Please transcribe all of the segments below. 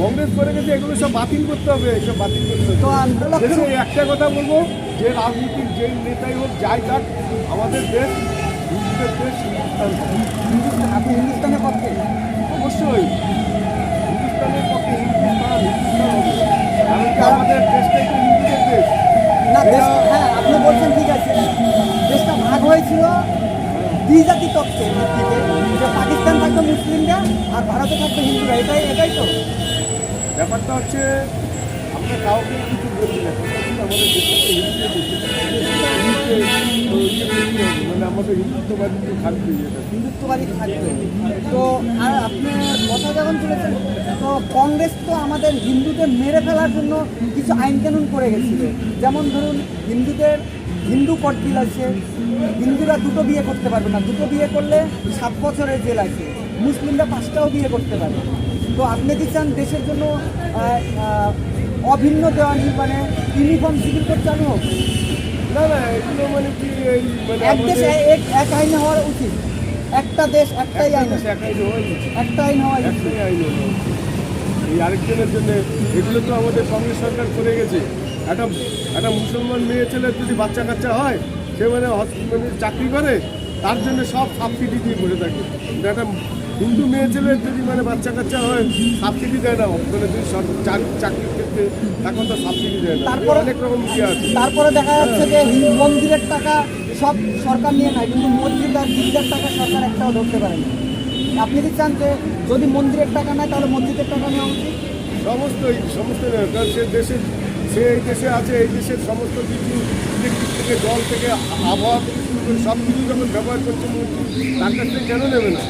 কংগ্রেস করে গেছে এগুলো সব বাতিল করতে হবে এসব বাতিল করতে হবে। তো একটা কথা বলব যে রাজনীতির যে নেতাই হোক যাই থাক আমাদের দেশ হিন্দুদের দেশ হিন্দুস্তান। আপনি হিন্দুস্তানের পক্ষে? অবশ্যই। হিন্দুস্তানের পক্ষে হিন্দুস্তান হিন্দুস্তান হবে। কারণ কি আমাদের দেশটাই তো হিন্দুদের দেশ। না হ্যাঁ আপনি বলছেন ঠিক আছে। দেশটা ভাগ হয়েছিল দ্বিজাতি তত্ত্বের ভিত্তিতে। যে পাকিস্তান থাকবে মুসলিমরা আর ভারতে থাকবে হিন্দুরা। এটাই এটাই তো। ব্যাপারটা হচ্ছে, আমরা কাউকে কিছু মানে আমাদের হিন্দুত্ববাদী হিন্দুত্ববাদী থাকবে। তো আর আপনি কথা যখন তুলেছেন, তো কংগ্রেস তো আমাদের হিন্দুদের মেরে ফেলার জন্য কিছু আইন কানুন করে গেছিল। যেমন ধরুন, হিন্দুদের, হিন্দু কোড বিল আছে, হিন্দুরা দুটো বিয়ে করতে পারবে না। দুটো বিয়ে করলে সাত বছরের জেল আছে। মুসলিমরা পাঁচটাও বিয়ে করতে পারবে না। তো আপনি কি চান দেশের জন্য অভিন্ন দেওয়ানি মানে ইউনিফর্ম সিভিল কোড চালু হোক না না এগুলো মানে কি মানে এক দেশ এক আইনে হওয়া উচিত। একটা দেশ একটাই আইন একটা আইন। হওয়া একটাই আইন এই আরেকজনের জন্য এগুলো তো আমাদের কংগ্রেস সরকার করে গেছে। একটা একটা মুসলমান মেয়ে ছেলের যদি বাচ্চা কাচ্চা হয় সে মানে মানে চাকরি করে তার জন্য সব সাবসিডি দিয়ে বসে থাকে। একটা হিন্দু মেয়ে ছেলের যদি মানে বাচ্চা কাচ্চা হয় সাবসিডি দেয় না মানে যদি চাকরির ক্ষেত্রে এখন তো সাবসিডি দেয় না। তারপরে- অনেক রকম ইয়ে আছে। তারপরে দেখা যাচ্ছে যে হিন্দু মন্দিরের টাকা সব সরকার নিয়ে নেয় কিন্তু মসজিদ আর গির্জার টাকা সরকার একটাও ধরতে পারে না। আপনি কি চান যে যদি মন্দিরের টাকা নেয় তাহলে মসজিদের টাকা নেওয়া উচিত। সমস্তই সমস্ত কারণ সে দেশে সে এই দেশে আছে এই দেশের সমস্ত কিছু ইলেকট্রিক থেকে জল থেকে আবহাওয়া থেকে শুরু করে সব কিছু যখন ব্যবহার করছে মন্ত্রী তার কাছ থেকে কেন নেবে না?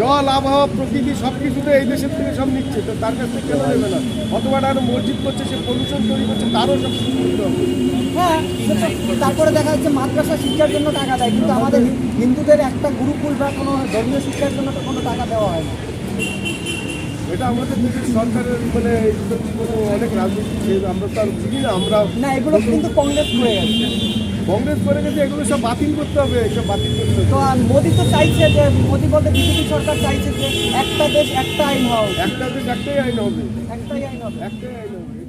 জল আবহাওয়া প্রকৃতি সব কিছুতে এই দেশের থেকে সব নিচ্ছে তো তার কাছ থেকে কেন নেবে না? অথবা আর মসজিদ করছে সে পলিউশন তৈরি করছে তারও সব কিছু করতে হবে। হ্যাঁ তারপরে দেখা যাচ্ছে মাদ্রাসা শিক্ষার জন্য টাকা দেয় কিন্তু আমাদের হিন্দুদের একটা গুরুকুল বা কোনো ধর্মীয় শিক্ষার জন্য তো কোনো টাকা দেওয়া হয় না। এটা আমাদের সরকারের মানে অনেক রাজনীতি আমরা তো আর বুঝি না আমরা না এগুলো কিন্তু কংগ্রেস করে গেছে। কংগ্রেস করে গেছে এগুলো সব বাতিল করতে হবে এসব বাতিল করতে হবে। তো মোদি তো চাইছে যে মোদি বলতে বিজেপি সরকার চাইছে যে একটা দেশ একটা আইন হওয়া একটা দেশ একটাই আইন হবে। একটাই আইন হবে। একটাই আইন হবে।